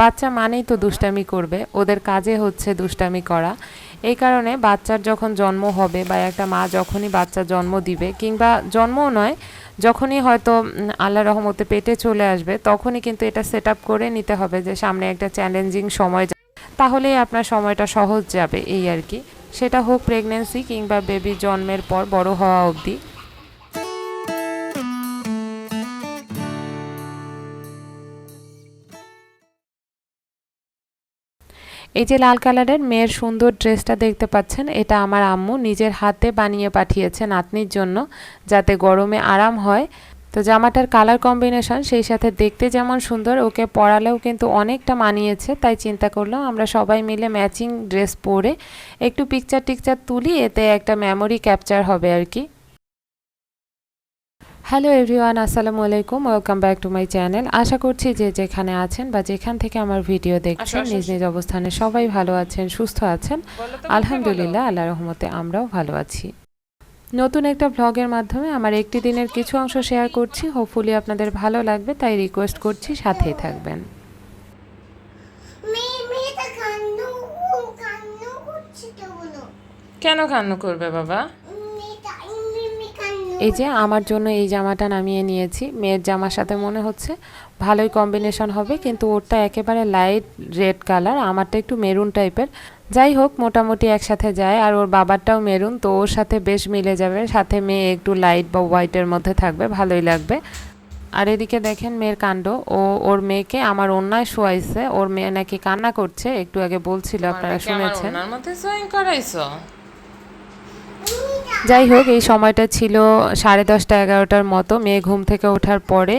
বাচ্চা মানেই তো দুষ্টামি করবে, ওদের কাজে হচ্ছে দুষ্টামি করা। এই কারণে বাচ্চার যখন জন্ম হবে বা একটা মা যখনই বাচ্চা জন্ম দিবে, কিংবা জন্মও নয়, যখনই হয়তো আল্লাহ রহমতে পেটে চলে আসবে, তখনই কিন্তু এটা সেট করে নিতে হবে যে সামনে একটা চ্যালেঞ্জিং সময় তাহলেই আপনার সময়টা সহজ যাবে, এই আর কি। সেটা হোক প্রেগনেন্সি কিংবা বেবি জন্মের পর বড় হওয়া অবধি। এই যে লাল কালারের মেয়ের সুন্দর ড্রেসটা দেখতে পাচ্ছেন, এটা আমার আম্মু নিজের হাতে বানিয়ে পাঠিয়েছে নাতনির জন্য যাতে গরমে আরাম হয়। তো জামাটার কালার কম্বিনেশন সেই সাথে দেখতে যেমন সুন্দর, ওকে পরালেও কিন্তু অনেকটা মানিয়েছে, তাই চিন্তা করলাম আমরা সবাই মিলে ম্যাচিং ড্রেস পরে একটু পিকচার টিকচার তুলি, এতে একটা মেমোরি ক্যাপচার হবে আর কি। হ্যালো এভরিওয়ান আসসালামু আলাইকুম welcome back to my channel আশা করছি যে যেখানে আছেন বা যেখান থেকে আমার ভিডিও দেখছেন নিজ নিজ অবস্থানে সবাই ভালো আছেন সুস্থ আছেন। আলহামদুলিল্লাহ আল্লাহ রহমতে আমরাও ভালো আছি। নতুন একটা ভ্লগের মাধ্যমে আমার একটি দিনের কিছু অংশ শেয়ার করছি। হোপফুলি আপনাদের ভালো লাগবে তাই রিকোয়েস্ট করছি সাথেই থাকবেন। কেন কান্না করবে বাবা? এই যে আমার জন্য এই জামাটা নামিয়ে নিয়েছি। মেয়ের জামার সাথে মনে হচ্ছে ভালোই কম্বিনেশন হবে কিন্তু ওরটা একেবারে লাইট রেড কালার আমারটা একটু মেরুন টাইপের যাই হোক মোটামুটি একসাথে যায় আর ওর বাবারটাও মেরুন তো ওর সাথে বেশ মিলে যাবে। সাথে মেয়ে একটু লাইট বা হোয়াইটের মধ্যে থাকবে ভালোই লাগবে। আর এদিকে দেখেন মেয়ের কাণ্ড ও ওর মেয়েকে আমার অন্যায় শোয়াইছে ওর মেয়ে নাকি কান্না করছে একটু আগে বলছিল আপনারা শুনেছেন। ওনার মধ্যে করাইছো? যাই হোক, এই সময়টা ছিল সাড়ে দশটা এগারোটার মতো। মেয়ে ঘুম থেকে ওঠার পরে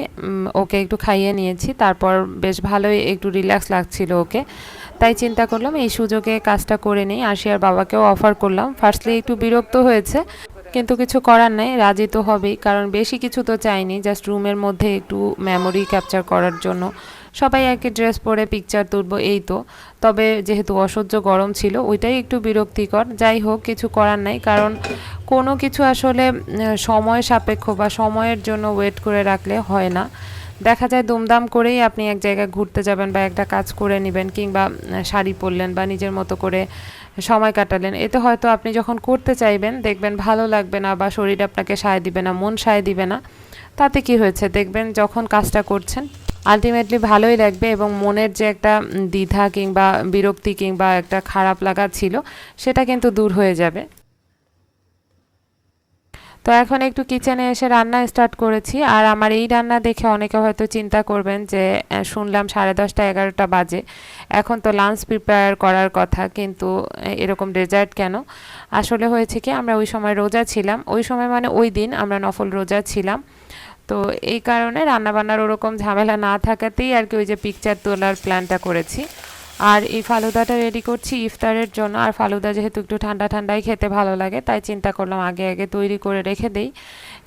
ওকে একটু খাইয়ে নিয়েছি। তারপর বেশ ভালোই একটু রিল্যাক্স লাগছিল ওকে। তাই চিন্তা করলাম, এই সুযোগে কাজটা করে নিই। আশিয়ার বাবাকেও অফার করলাম। ফার্স্টলি একটু বিরক্ত হয়েছে, কিন্তু কিছু করার নাই। রাজি তো হবেই, কারণ বেশি কিছু তো চাইনি। জাস্ট রুমের মধ্যে একটু মেমোরি ক্যাপচার করার জন্য। সবাই একই ড্রেস পরে পিকচার তুলবো, এই তো। তবে যেহেতু অসহ্য গরম ছিল, ওইটাই একটু বিরক্তিকর। যাই হোক, কিছু করার নাই, কারণ কোনো কিছু আসলে সময় সাপেক্ষ বা সময়ের জন্য ওয়েট করে রাখলে হয় না। দেখা যায় দুমদাম করেই আপনি এক জায়গায় ঘুরতে যাবেন বা একটা কাজ করে নেবেন, কিংবা শাড়ি পরলেন বা নিজের মতো করে সময় কাটালেন। এতে হয়তো আপনি যখন করতে চাইবেন, দেখবেন ভালো লাগবে না বা শরীর আপনাকে সায় দিবে না, মন সায় দিবে না। তাতে কি হয়েছে? দেখবেন যখন কাজটা করছেন আলটিমেটলি ভালোই লাগবে এবং মনের যে একটা দ্বিধা কিংবা বিরক্তি কিংবা একটা খারাপ লাগা ছিল, সেটা কিন্তু দূর হয়ে যাবে। তো এখন একটু কিচেনে এসে রান্না স্টার্ট করেছি। আর আমার এই রান্না দেখে অনেকে হয়তো চিন্তা করবেন যে শুনলাম সাড়ে দশটা এগারোটা বাজে। এখন তো লাঞ্চ প্রিপেয়ার করার কথা, কিন্তু এরকম ডেজার্ট কেন? আসলে হয়েছে কি, আমরা ওই সময় রোজা ছিলাম। ওই সময় মানে ওই দিন আমরা নফল রোজা ছিলাম। তো এই কারণে রান্নাবান্নার ওরকম ঝামেলা না থাকাতেই আর কি ওই যে পিকচার তোলার প্ল্যানটা করেছি। আর এই ফালুদাটা রেডি করছি ইফতারের জন্য। আর ফালুদা যেহেতু একটু ঠান্ডা ঠান্ডাই খেতে ভালো লাগে, তাই চিন্তা করলাম আগে আগে তৈরি করে রেখে দেই।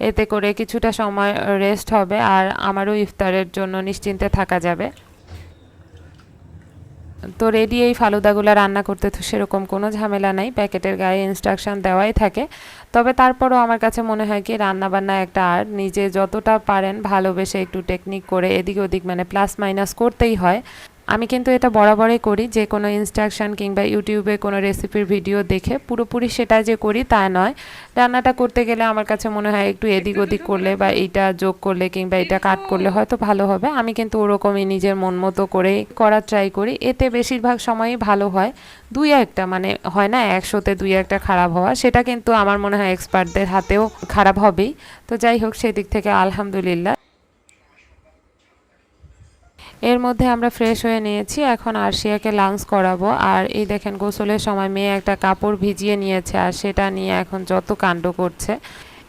এতে করে কিছুটা সময় রেস্ট হবে আর আমারও ইফতারের জন্য নিশ্চিন্তে থাকা যাবে। তো রেডি এই ফালুদাগুলো রান্না করতে তো সেরকম কোনো ঝামেলা নাই। প্যাকেটের গায়ে ইনস্ট্রাকশান দেওয়াই থাকে। তবে তারপরও আমার কাছে মনে হয় কি, রান্নাবান্না একটা আর্ট নিজে যতটা পারেন ভালোবেসে একটু টেকনিক করে এদিক ওদিক মানে প্লাস মাইনাস করতেই হয়। আমি কিন্তু এটা বরাবরই করি, যে কোনো ইনস্ট্রাকশন কিংবা ইউটিউবে কোনো রেসিপির ভিডিও দেখে পুরোপুরি সেটা যে করি তা নয়। রান্নাটা করতে গেলে আমার কাছে মনে হয় একটু এদিক ওদিক করলে বা এইটা যোগ করলে কিংবা এটা কাট করলে হয়তো ভালো হবে। আমি কিন্তু ওরকমই নিজের মন মতো করে করার ট্রাই করি। এতে বেশিরভাগ সময়ই ভালো হয়। দুই একটা মানে হয় না, একশোতে দুই একটা খারাপ হওয়া, সেটা কিন্তু আমার মনে হয় এক্সপার্টদের হাতেও খারাপ হবেই। তো যাই হোক, সেদিক থেকে আলহামদুলিল্লাহ। এর মধ্যে আমরা ফ্রেশ হয়ে নিয়েছি। এখন আরশিয়াকে লাঞ্চ করাবো। আর এই দেখেন, গোসলের সময় মেয়ে একটা কাপড় ভিজিয়ে নিয়েছে আর সেটা নিয়ে এখন যত কাণ্ড করছে।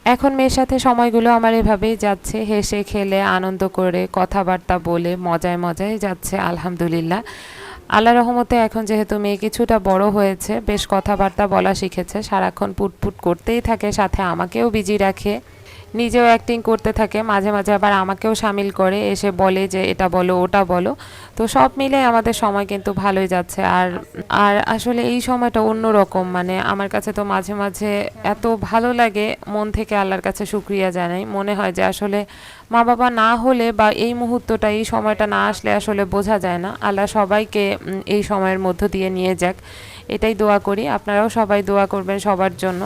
এখন মেয়ের সাথে সময়গুলো আমার এভাবেই যাচ্ছে। হেসে, খেলে, আনন্দ করে, কথাবার্তা বলে, মজায় মজায় যাচ্ছে, আলহামদুলিল্লাহ। আল্লাহ রহমতে এখন যেহেতু মেয়ে কিছুটা বড় হয়েছে, বেশ কথাবার্তা বলা শিখেছে, সারাক্ষণ পুটপুট করতেই থাকে, সাথে আমাকেও বিজি রাখে। নিজেও অ্যাক্টিং করতে থাকে, মাঝে মাঝে আবার আমাকেও সামিল করে, এসে বলে যে এটা বলো, ওটা বলো। তো সব মিলে আমাদের সময় কিন্তু ভালোই যাচ্ছে। আর আর আসলে এই সময়টা অন্যরকম মানে আমার কাছে তো মাঝে মাঝে এত ভালো লাগে, মন থেকে আল্লাহর কাছে শুক্রিয়া জানাই। মনে হয় যে আসলে মা বাবা না হলে বা এই মুহূর্তটা, এই সময়টা না আসলে আসলে বোঝা যায় না। আল্লাহ সবাইকে এই সময়ের মধ্য দিয়ে নিয়ে যাক। এটাই দোয়া করি। আপনারাও সবাই দোয়া করবেন সবার জন্য।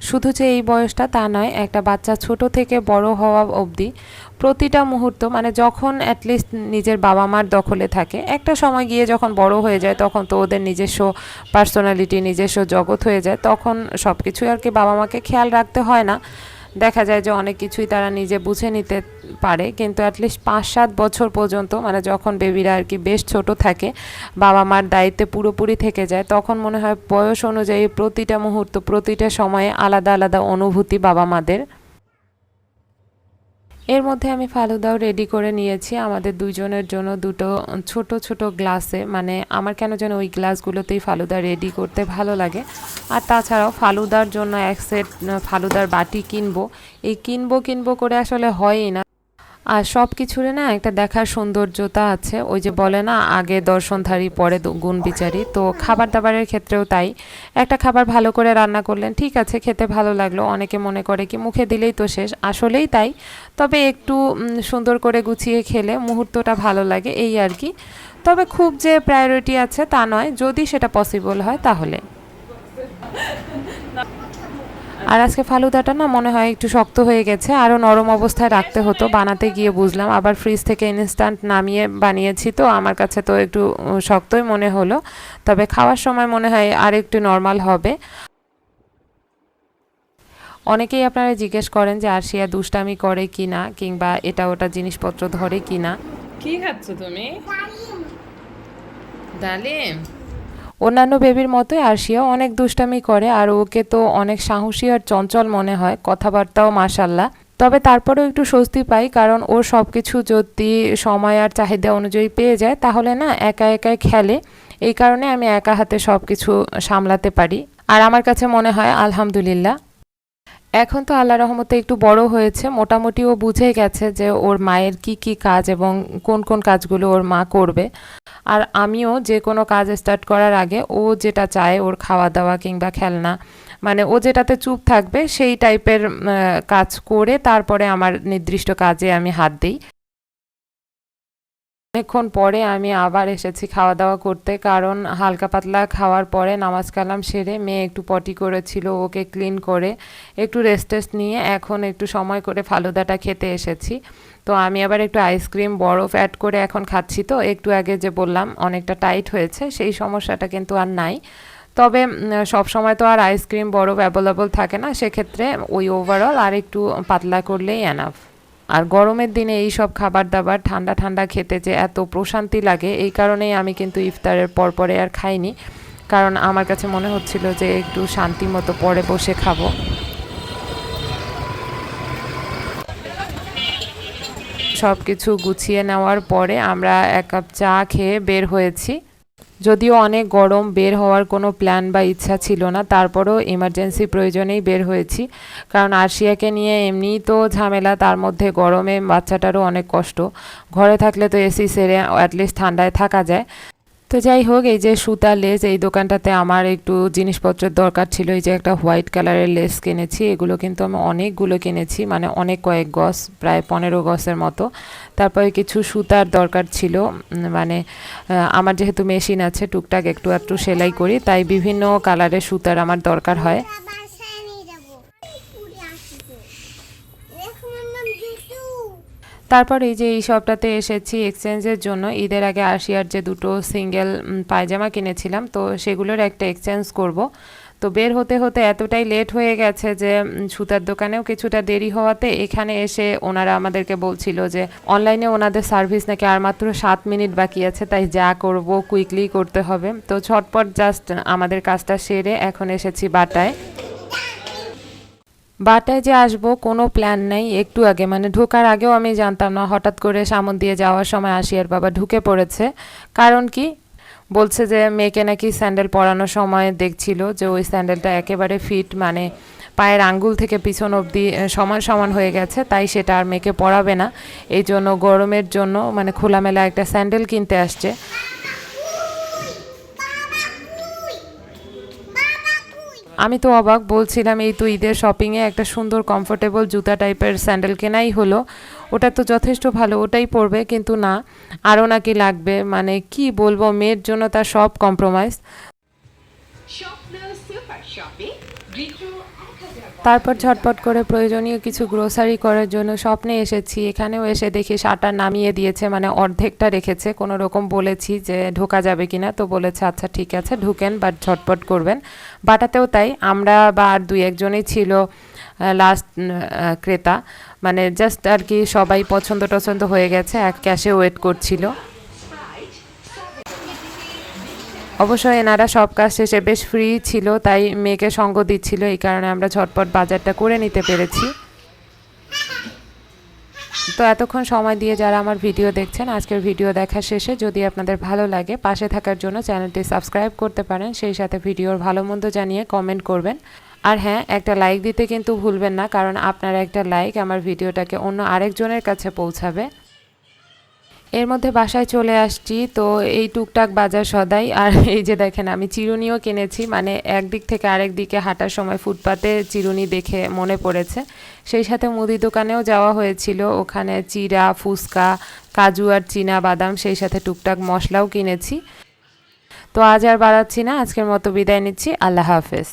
শুধু যে এই বয়সটা তা নয়, একটা বাচ্চা ছোট থেকে বড় হওয়া অবধি প্রতিটা মুহূর্ত মানে যখন অ্যাটলিস্ট নিজের বাবা মার দখলে থাকে, একটা সময় গিয়ে যখন বড় হয়ে যায়, তখন তো ওদের নিজস্ব পার্সোনালিটি নিজস্ব জগৎ হয়ে যায়, তখন সব কিছুই আর কি বাবা মাকে খেয়াল রাখতে হয় না। দেখা যায় যে অনেক কিছুই তারা নিজে বুঝে নিতে পারে, কিন্তু অ্যাটলিস্ট পাঁচ সাত বছর পর্যন্ত মানে যখন বেবিরা আর কি বেশ ছোট থাকে বাবা মার দায়িত্বে পুরোপুরি থেকে যায়, তখন মনে হয় বয়স অনুযায়ী প্রতিটা মুহূর্ত, প্রতিটা সময়ে আলাদা আলাদা অনুভূতি বাবা মাদের এর মধ্যে আমি ফালুদাও রেডি করে নিয়েছি। আমাদের দুজনের জন্য দুটো ছোট ছোট গ্লাসে মানে আমার কেন যেন ওই গ্লাসগুলোতেই ফালুদা রেডি করতে ভালো লাগে। আর তাছাড়াও ফালুদার জন্য এক সেট ফালুদার বাটি কিনবো। এই কিনবো কিনবো করে আসলে হয়ই না। আর সব কিছুরে না একটা দেখার সৌন্দর্যতা আছে। ওই যে বলে না, আগে দর্শনধারী পরে গুণ বিচারি। তো খাবার দাবারের ক্ষেত্রেও তাই। একটা খাবার ভালো করে রান্না করলেন, ঠিক আছে, খেতে ভালো লাগল। অনেকে মনে করে কি মুখে দিলেই তো শেষ, আসলেই তাই। তবে একটু সুন্দর করে গুছিয়ে খেলে মুহূর্তটা ভালো লাগে, এই আর কি। তবে খুব যে প্রায়োরিটি আছে তা নয়, যদি সেটা পসিবল হয় তাহলে। আর আজকে ফালুদাটা না মনে হয় একটু শক্ত হয়ে গেছে আরও নরম অবস্থায় রাখতে হতো বানাতে গিয়ে বুঝলাম। আবার ফ্রিজ থেকে ইনস্ট্যান্ট নামিয়ে বানিয়েছি তো আমার কাছে তো একটু শক্তই মনে হলো। তবে খাওয়ার সময় মনে হয় আর একটু নর্মাল হবে। অনেকেই আপনারা জিজ্ঞেস করেন যে আরশিয়া দুষ্টামি করে কি না কিংবা এটা ওটা জিনিসপত্র ধরে কি না কি খাচ্ছ তুমি? ডালিম অন্যান্য বেবির মতোই আরশিয়া অনেক দুষ্টামি করে আর ওকে তো অনেক সাহসী আর চঞ্চল মনে হয়, কথাবার্তাও মাসাল্লাহ তবে তারপরেও একটু স্বস্তি পাই কারণ ওর সব কিছু যদি সময় আর চাহিদা অনুযায়ী পেয়ে যায়, তাহলে না একা একাই খেলে। এই কারণে আমি একা হাতে সব কিছু সামলাতে পারি। আর আমার কাছে মনে হয় আলহামদুলিল্লাহ। এখন তো আল্লাহ রহমতে একটু বড় হয়েছে মোটামুটি ও বুঝে গেছে যে ওর মায়ের কি কি কাজ এবং কোন কোন কাজগুলো ওর মা করবে। আর আমিও যে কোনো কাজ স্টার্ট করার আগে ও যেটা চায় ওর খাওয়া দাওয়া কিংবা খেলনা মানে ও যেটাতে চুপ থাকবে সেই টাইপের কাজ করে তারপরে আমার নির্দিষ্ট কাজে আমি হাত দিই। অনেকক্ষণ পরে আমি আবার এসেছি খাওয়া দাওয়া করতে। কারণ হালকা পাতলা খাওয়ার পরে নামাজ কালাম সেরে মেয়ে একটু পটি করেছিল, ওকে ক্লিন করে একটু রেস্ট টেস্ট নিয়ে এখন একটু সময় করে ফালুদাটা খেতে এসেছি। তো আমি আবার একটু আইসক্রিম বরফ অ্যাড করে এখন খাচ্ছি তো। একটু আগে যে বললাম, অনেকটা টাইট হয়েছে, সেই সমস্যাটা কিন্তু আর নাই। তবে সব সময় তো আর আইসক্রিম বরফ অ্যাভেলেবল থাকে না, সেক্ষেত্রে ওই ওভারঅল আর একটু পাতলা করলেই এনাফ আর গরমের দিনে এই সব খাবার দাবার ঠান্ডা ঠান্ডা খেতে যে এত প্রশান্তি লাগে, এই কারণেই আমি কিন্তু ইফতারের পর পরে আর খাইনি। কারণ আমার কাছে মনে হচ্ছিল যে একটু শান্তি মতো পরে বসে খাব। সব কিছু গুছিয়ে নেওয়ার পরে আমরা এক কাপ চা খেয়ে বের হয়েছি। যদিও অনেক গরম বের হওয়ার কোনো প্ল্যান বা ইচ্ছা ছিল না, তারপরেও ইমার্জেন্সি প্রয়োজনেই বের হয়েছি। কারণ আশিয়াকে নিয়ে এমনিই তো ঝামেলা, তার মধ্যে গরমে বাচ্চাটারও অনেক কষ্ট। ঘরে থাকলে তো এসি সেরে অ্যাটলিস্ট ঠান্ডায় থাকা যায়। তো যাই হোক, এই যে সুতা লেস, এই দোকানটাতে আমার একটু জিনিসপত্রের দরকার ছিল। এই যে একটা হোয়াইট কালারের লেস কিনেছি, এগুলো কিন্তু আমি অনেকগুলো কিনেছি মানে অনেক কয়েক গস প্রায় পনেরো গসের মতো। তারপরে কিছু সুতার দরকার ছিল মানে আমার যেহেতু মেশিন আছে, টুকটাক একটু একটু সেলাই করি, তাই বিভিন্ন কালারের সুতার আমার দরকার হয় বাসায় নিয়ে যাব পুরে আসব দেখো আমার নাম জুতু তারপর এই যে এই শপটাতে এসেছি এক্সচেঞ্জের জন্য, ঈদের আগে আশিয়ার যে দুটো সিঙ্গেল পায়জামা কিনেছিলাম, তো সেগুলোর একটা এক্সচেঞ্জ করব। তো বের হতে হতে এতটাই লেট হয়ে গেছে যে সুতার দোকানেও কিছুটা দেরি হওয়াতে এখানে এসে ওনারা আমাদেরকে বলছিল যে, অনলাইনে ওনাদের সার্ভিস নাকি আর মাত্র সাত মিনিট বাকি আছে, তাই যা করব কুইকলি করতে হবে। তো ছটপট জাস্ট আমাদের কাজটা সেরে এখন এসেছি বাটায়। বাটায় যে আসব, কোনো প্ল্যান নেই। একটু আগে মানে ঢোকার আগেও আমি জানতাম না, হঠাৎ করে সামন দিয়ে যাওয়ার সময় আসিয়ার বাবা ঢুকে পড়েছে। কারণ কি? বলছে যে, মেয়েকে নাকি স্যান্ডেল পরানোর সময় দেখছিল যে, ওই স্যান্ডেলটা একেবারে ফিট মানে পায়ের আঙ্গুল থেকে পিছন অবধি সমান সমান হয়ে গেছে, তাই সেটা আর মেয়েকে পরাবে না। এই জন্য, গরমের জন্য মানে খোলামেলা একটা স্যান্ডেল কিনতে আসছে। আমি তো অবাক, বলছিলাম এই তো ঈদের শপিংয়ে একটা সুন্দর কমফোর্টেবল জুতা টাইপের স্যান্ডেল কেনাই হলো। ওটা তো যথেষ্ট ভালো, ওটাই পরবে, কিন্তু না, আরও নাকি লাগবে। মানে কি বলব, মেয়ের জন্য তার সব কম্প্রোমাইজ তারপর ঝটপট করে প্রয়োজনীয় কিছু গ্রোসারি করার জন্য স্বপ্নে এসেছি। এখানেও এসে দেখি শাটার নামিয়ে দিয়েছে মানে অর্ধেকটা রেখেছে। কোনো রকম বলেছি যে ঢোকা যাবে কিনা, তো বলেছে আচ্ছা ঠিক আছে, ঢুকেন বাট ঝটপট করবেন। বাটাতেও তাই, আমরা বা আর দুই একজনই ছিল লাস্ট ক্রেতা। মানে জাস্ট আর কি সবাই পছন্দ টছন্দ হয়ে গেছে, এক ক্যাশে ওয়েট করছিল। অবশ্য এনারা সব কাজ শেষে বেশ ফ্রি ছিল, তাই মেয়েকে সঙ্গ দিচ্ছিল, এই কারণে আমরা ঝটপট বাজারটা করে নিতে পেরেছি। তো এতক্ষণ সময় দিয়ে যারা আমার ভিডিও দেখছেন, আজকের ভিডিও দেখা শেষে যদি আপনাদের ভালো লাগে, পাশে থাকার জন্য চ্যানেলটি সাবস্ক্রাইব করতে পারেন, সেই সাথে ভিডিওর ভালো মন্দ জানিয়ে কমেন্ট করবেন। আর হ্যাঁ একটা লাইক দিতে কিন্তু ভুলবেন না, কারণ আপনার একটা লাইক আমার ভিডিওটাকে অন্য আরেকজনের কাছে পৌঁছাবে। এর মধ্যে বাসায় চলে আসছি, তো এই টুকটাক বাজার সদাই। আর এই যে দেখেন, আমি চিরুনিও কিনেছি মানে একদিক থেকে আরেক দিকে হাঁটার সময় ফুটপাতে চিরুনি দেখে মনে পড়েছে। সেই সাথে মুদি দোকানেও যাওয়া হয়েছিল, ওখানে চিরা, ফুচকা, কাজু আর চীনা বাদাম, সেই সাথে টুকটাক মশলাও কিনেছি। তো আজ আর বাড়াচ্ছি না, আজকের মতো বিদায় নিচ্ছি, আল্লাহ হাফেজ।